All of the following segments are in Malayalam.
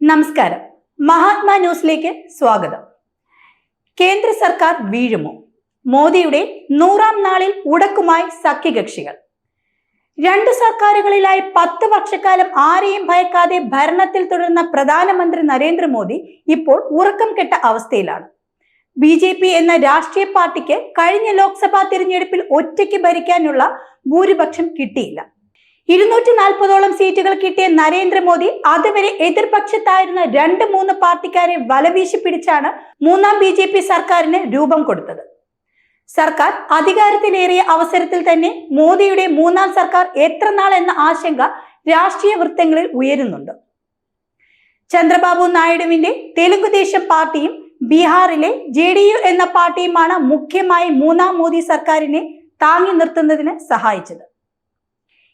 നമസ്കാരം. മഹാത്മാ ന്യൂസിലേക്ക് സ്വാഗതം. കേന്ദ്ര സർക്കാർ വീഴുമോ? മോദിയുടെ നൂറാം നാളിൽ ഉടക്കുമായി സഖ്യകക്ഷികൾ. രണ്ട് സർക്കാരുകളിലായി പത്ത് വർഷക്കാലം ആരെയും ഭയക്കാതെ ഭരണത്തിൽ തുടർന്ന പ്രധാനമന്ത്രി നരേന്ദ്രമോദി ഇപ്പോൾ ഉറക്കം കെട്ട അവസ്ഥയിലാണ്. ബി ജെ പി എന്ന രാഷ്ട്രീയ പാർട്ടിക്ക് കഴിഞ്ഞ ലോക്സഭാ തിരഞ്ഞെടുപ്പിൽ ഒറ്റയ്ക്ക് ഭരിക്കാനുള്ള ഭൂരിപക്ഷം കിട്ടിയില്ല. ഇരുന്നൂറ്റി നാൽപ്പതോളം സീറ്റുകൾ കിട്ടിയ നരേന്ദ്രമോദി അതുവരെ എതിർപക്ഷത്തായിരുന്ന രണ്ട് മൂന്ന് പാർട്ടിക്കാരെ വലവീശി പിടിച്ചാണ് മൂന്നാം ബി ജെ പി സർക്കാരിന് രൂപം കൊടുത്തത്. സർക്കാർ അധികാരത്തിലേറിയ അവസരത്തിൽ തന്നെ മോദിയുടെ മൂന്നാം സർക്കാർ എത്ര നാൾ എന്ന ആശങ്ക രാഷ്ട്രീയ വൃത്തങ്ങളിൽ ഉയരുന്നുണ്ട്. ചന്ദ്രബാബു നായിഡുവിന്റെ തെലുങ്കുദേശം പാർട്ടിയും ബീഹാറിലെ ജെ ഡി യു എന്ന പാർട്ടിയുമാണ് മുഖ്യമായി മൂന്നാം മോദി സർക്കാരിനെ താങ്ങി നിർത്തുന്നതിന് സഹായിച്ചത്.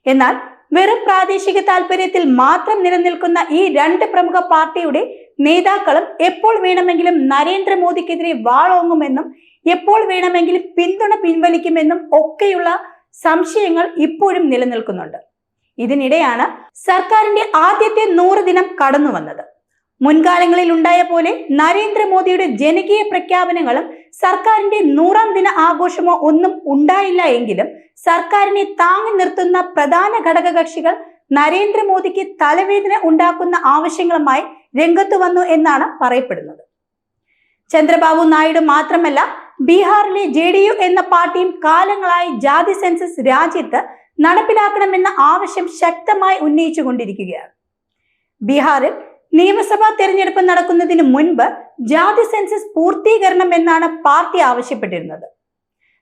എന്നാൽ വെറും പ്രാദേശിക താല്പര്യത്തിൽ മാത്രം നിലനിൽക്കുന്ന ഈ രണ്ട് പ്രമുഖ പാർട്ടിയുടെ നേതാക്കളും എപ്പോൾ വേണമെങ്കിലും നരേന്ദ്രമോദിക്കെതിരെ വാളോങ്ങുമെന്നും എപ്പോൾ വേണമെങ്കിലും പിന്തുണ പിൻവലിക്കുമെന്നും ഒക്കെയുള്ള സംശയങ്ങൾ ഇപ്പോഴും നിലനിൽക്കുന്നുണ്ട്. ഇതിനിടെയാണ് സർക്കാരിന്റെ ആദ്യത്തെ നൂറ് ദിനം കടന്നു വന്നത് മുൻകാലങ്ങളിൽ ഉണ്ടായ പോലെ നരേന്ദ്രമോദിയുടെ ജനകീയ പ്രഖ്യാപനങ്ങളും സർക്കാരിന്റെ നൂറാം ദിന ആഘോഷമോ ഒന്നും ഉണ്ടായില്ല എങ്കിലും സർക്കാരിനെ താങ്ങി നിർത്തുന്ന പ്രധാന ഘടകകക്ഷികൾ നരേന്ദ്രമോദിക്ക് തലവേദന ഉണ്ടാക്കുന്ന ആവശ്യങ്ങളുമായി രംഗത്തു വന്നു എന്നാണ് പറയപ്പെടുന്നത്. ചന്ദ്രബാബു നായിഡു മാത്രമല്ല ബീഹാറിലെ ജെ എന്ന പാർട്ടിയും കാലങ്ങളായി ജാതി സെൻസസ് രാജ്യത്ത് നടപ്പിലാക്കണമെന്ന ആവശ്യം ശക്തമായി ഉന്നയിച്ചുകൊണ്ടിരിക്കുകയാണ്. ബീഹാറിൽ നിയമസഭാ തെരഞ്ഞെടുപ്പ് നടക്കുന്നതിന് മുൻപ് ജാതി സെൻസസ് പൂർത്തീകരണം എന്നാണ് പാർട്ടി ആവശ്യപ്പെട്ടിരുന്നത്.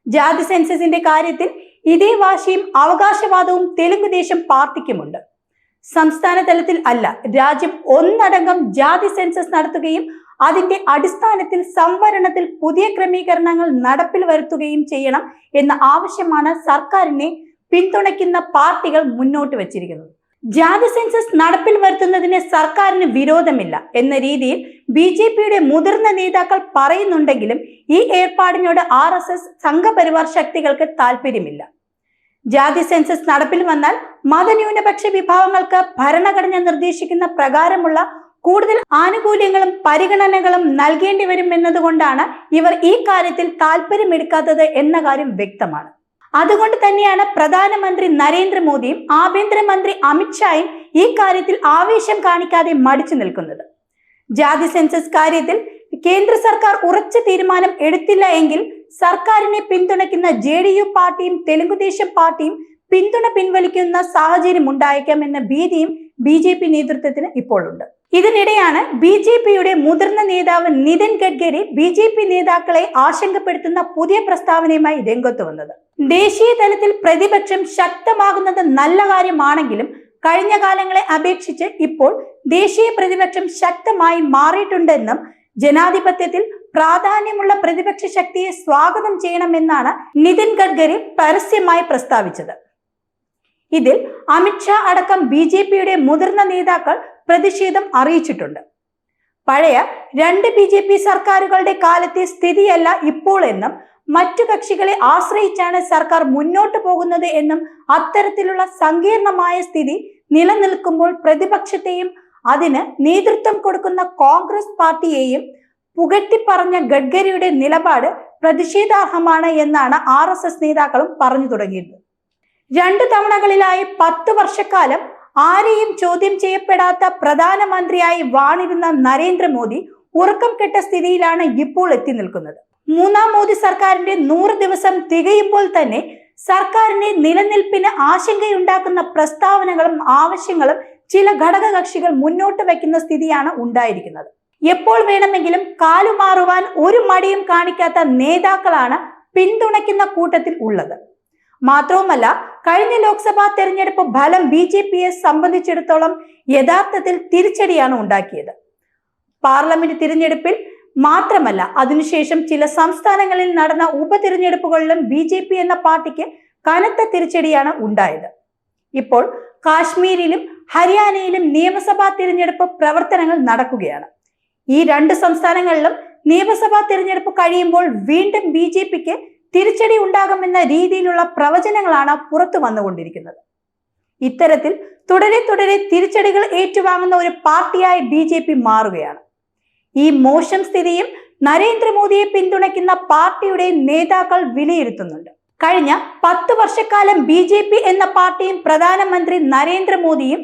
ജാതി സെൻസസിന്റെ കാര്യത്തിൽ ഇതേ വാശിയും അവകാശവാദവും തെലുങ്ക് ദേശം പാർട്ടിക്കുമുണ്ട്. സംസ്ഥാന തലത്തിൽ അല്ല രാജ്യം ഒന്നടങ്കം ജാതി സെൻസസ് നടത്തുകയും അതിന്റെ അടിസ്ഥാനത്തിൽ സംവരണത്തിൽ പുതിയ ക്രമീകരണങ്ങൾ നടപ്പിൽ വരുത്തുകയും ചെയ്യണം എന്ന ആവശ്യമാണ് സർക്കാരിനെ പിന്തുണയ്ക്കുന്ന പാർട്ടികൾ മുന്നോട്ട് വച്ചിരിക്കുന്നത്. ജാതി സെൻസസ് നടപ്പിൽ വരുത്തുന്നതിന് സർക്കാരിന് വിരോധമില്ല എന്ന രീതിയിൽ ബി ജെ പിയുടെ മുതിർന്ന നേതാക്കൾ പറയുന്നുണ്ടെങ്കിലും ഈ ഏർപ്പാടിനോട് ആർ എസ് എസ് സംഘപരിവാർ ശക്തികൾക്ക് താല്പര്യമില്ല ജാതി സെൻസസ് നടപ്പിൽ വന്നാൽ മതന്യൂനപക്ഷ വിഭാഗങ്ങൾക്ക് ഭരണഘടന നിർദ്ദേശിക്കുന്ന പ്രകാരമുള്ള കൂടുതൽ ആനുകൂല്യങ്ങളും പരിഗണനകളും നൽകേണ്ടി വരും എന്നതുകൊണ്ടാണ് ഇവർ ഈ കാര്യത്തിൽ താല്പര്യമെടുക്കാത്തത് എന്ന കാര്യം വ്യക്തമാണ്. അതുകൊണ്ട് തന്നെയാണ് പ്രധാനമന്ത്രി നരേന്ദ്രമോദിയും ആഭ്യന്തരമന്ത്രി അമിത്ഷായും ഈ കാര്യത്തിൽ ആവേശം കാണിക്കാതെ മടിച്ചു നിൽക്കുന്നത്. ജാതി സെൻസസ് കാര്യത്തിൽ കേന്ദ്ര സർക്കാർ ഉറച്ച തീരുമാനം എടുത്തില്ല എങ്കിൽ സർക്കാരിനെ പിന്തുണയ്ക്കുന്ന ജെ ഡി യു പാർട്ടിയും തെലുങ്കുദേശം പാർട്ടിയും പിന്തുണ പിൻവലിക്കുന്ന സാഹചര്യം ഉണ്ടായേക്കാം എന്ന ഭീതിയും ബി ജെ പി നേതൃത്വത്തിന് ഇപ്പോഴുണ്ട്. ഇതിനിടെയാണ് ബി ജെ പിയുടെ മുതിർന്ന നേതാവ് Nitin Gadkari B J P നേതാക്കളെ ആശങ്കപ്പെടുത്തുന്ന പുതിയ പ്രസ്താവനയുമായി രംഗത്ത് വന്നത്. ദേശീയ തലത്തിൽ പ്രതിപക്ഷം ശക്തമാകുന്നത് നല്ല കാര്യമാണെങ്കിലും കഴിഞ്ഞ കാലങ്ങളെ അപേക്ഷിച്ച് ഇപ്പോൾ ദേശീയ പ്രതിപക്ഷം ശക്തമായി മാറിയിട്ടുണ്ടെന്നും ജനാധിപത്യത്തിൽ പ്രാധാന്യമുള്ള പ്രതിപക്ഷ ശക്തിയെ സ്വാഗതം ചെയ്യണമെന്നാണ് നിതിൻ ഗഡ്കരി പരസ്യമായി പ്രസ്താവിച്ചത്. ഇതിൽ അമിത്ഷാ അടക്കം ബി ജെ പിയുടെ മുതിർന്ന നേതാക്കൾ പ്രതിഷേധം അറിയിച്ചിട്ടുണ്ട്. പഴയ രണ്ട് ബി ജെ പി സർക്കാരുകളുടെ കാലത്തെ സ്ഥിതിയല്ല ഇപ്പോൾ എന്നും മറ്റു കക്ഷികളെ ആശ്രയിച്ചാണ് സർക്കാർ മുന്നോട്ട് പോകുന്നത് എന്നും അത്തരത്തിലുള്ള സങ്കീർണമായ സ്ഥിതി നിലനിൽക്കുമ്പോൾ പ്രതിപക്ഷത്തെയും അതിന് നേതൃത്വം കൊടുക്കുന്ന കോൺഗ്രസ് പാർട്ടിയെയും പുകട്ടിപ്പറഞ്ഞ ഗഡ്കരിയുടെ നിലപാട് പ്രതിഷേധാർഹമാണ് എന്നാണ് ആർ നേതാക്കളും പറഞ്ഞു തുടങ്ങിയത് രണ്ടു തവണകളിലായി പത്ത് വർഷക്കാലം ആരെയും ചോദ്യം ചെയ്യപ്പെടാത്ത പ്രധാനമന്ത്രിയായി വാണിരുന്ന നരേന്ദ്രമോദി ഉറക്കം കെട്ട സ്ഥിതിയിലാണ് ഇപ്പോൾ എത്തി നിൽക്കുന്നത്. മൂന്നാം മോദി സർക്കാരിന്റെ നൂറ് ദിവസം തികയുമ്പോൾ തന്നെ സർക്കാരിന്റെ നിലനിൽപ്പിന് ആശങ്കയുണ്ടാക്കുന്ന പ്രസ്താവനകളും ആവശ്യങ്ങളും ചില ഘടകകക്ഷികൾ മുന്നോട്ട് വയ്ക്കുന്ന സ്ഥിതിയാണ് ഉണ്ടായിരിക്കുന്നത്. എപ്പോൾ വേണമെങ്കിലും കാലുമാറുവാൻ ഒരു മടിയും കാണിക്കാത്ത നേതാക്കളാണ് പിന്തുണയ്ക്കുന്ന കൂട്ടത്തിൽ ഉള്ളത്. മാത്രവുമല്ല കഴിഞ്ഞ ലോക്സഭാ തെരഞ്ഞെടുപ്പ് ഫലം ബി ജെ പിയെ സംബന്ധിച്ചിടത്തോളം യഥാർത്ഥത്തിൽ തിരിച്ചടിയാണ് ഉണ്ടാക്കിയത്. പാർലമെന്റ് തിരഞ്ഞെടുപ്പിൽ മാത്രമല്ല അതിനുശേഷം ചില സംസ്ഥാനങ്ങളിൽ നടന്ന ഉപതിരഞ്ഞെടുപ്പുകളിലും ബി ജെ പി എന്ന പാർട്ടിക്ക് കനത്ത തിരിച്ചടിയാണ് ഉണ്ടായത്. ഇപ്പോൾ കാശ്മീരിലും ഹരിയാനയിലും നിയമസഭാ തിരഞ്ഞെടുപ്പ് പ്രവർത്തനങ്ങൾ നടക്കുകയാണ്. ഈ രണ്ട് സംസ്ഥാനങ്ങളിലും നിയമസഭാ തിരഞ്ഞെടുപ്പ് കഴിയുമ്പോൾ വീണ്ടും ബി ജെ പിക്ക് തിരിച്ചടി ഉണ്ടാകുമെന്ന രീതിയിലുള്ള പ്രവചനങ്ങളാണ് പുറത്തു വന്നുകൊണ്ടിരിക്കുന്നത്. ഇത്തരത്തിൽ തുടരെ തുടരെ തിരിച്ചടികൾ ഏറ്റുവാങ്ങുന്ന ഒരു പാർട്ടിയായി ബി ജെ പി മാറുകയാണ്. ഈ മോശം സ്ഥിതിയും നരേന്ദ്രമോദിയെ പിന്തുണയ്ക്കുന്ന പാർട്ടിയുടെ നേതാക്കൾ വിലയിരുത്തുന്നുണ്ട്. കഴിഞ്ഞ പത്ത് വർഷക്കാലം ബി ജെ പി എന്ന പാർട്ടിയും പ്രധാനമന്ത്രി നരേന്ദ്രമോദിയും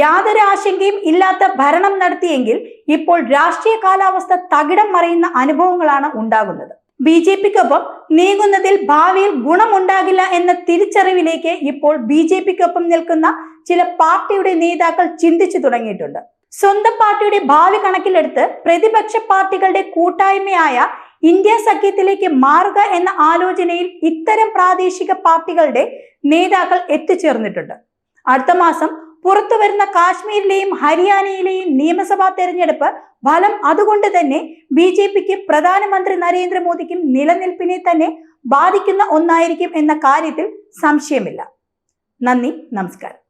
യാതൊരു ആശങ്കയും ഇല്ലാത്ത ഭരണം നടത്തിയെങ്കിൽ ഇപ്പോൾ രാഷ്ട്രീയ കാലാവസ്ഥ തകിടം മറിയുന്ന അനുഭവങ്ങളാണ് ഉണ്ടാകുന്നത്. ബി ജെ പിക്കൊപ്പം നീങ്ങുന്നതിൽ ഭാവിയിൽ ഗുണമുണ്ടാകില്ല എന്ന തിരിച്ചറിവിലേക്ക് ഇപ്പോൾ ബി ജെ പിക്കൊപ്പം നിൽക്കുന്ന ചില പാർട്ടിയുടെ നേതാക്കൾ ചിന്തിച്ചു തുടങ്ങിയിട്ടുണ്ട്. സ്വന്തം പാർട്ടിയുടെ ഭാവി കണക്കിലെടുത്ത് പ്രതിപക്ഷ പാർട്ടികളുടെ കൂട്ടായ്മയായ ഇന്ത്യ സഖ്യത്തിലേക്ക് മാറുക എന്ന ആലോചനയിൽ ഇത്തരം പ്രാദേശിക പാർട്ടികളുടെ നേതാക്കൾ എത്തിച്ചേർന്നിട്ടുണ്ട്. അടുത്ത മാസം പുറത്തു വരുന്ന കാശ്മീരിലെയും ഹരിയാനയിലെയും നിയമസഭാ തെരഞ്ഞെടുപ്പ് ഫലം അതുകൊണ്ട് തന്നെ ബി ജെ പിക്ക് പ്രധാനമന്ത്രി നരേന്ദ്രമോദിക്കും നിലനിൽപ്പിനെ തന്നെ ബാധിക്കുന്ന ഒന്നായിരിക്കും എന്ന കാര്യത്തിൽ സംശയമില്ല. നന്ദി നമസ്കാരം.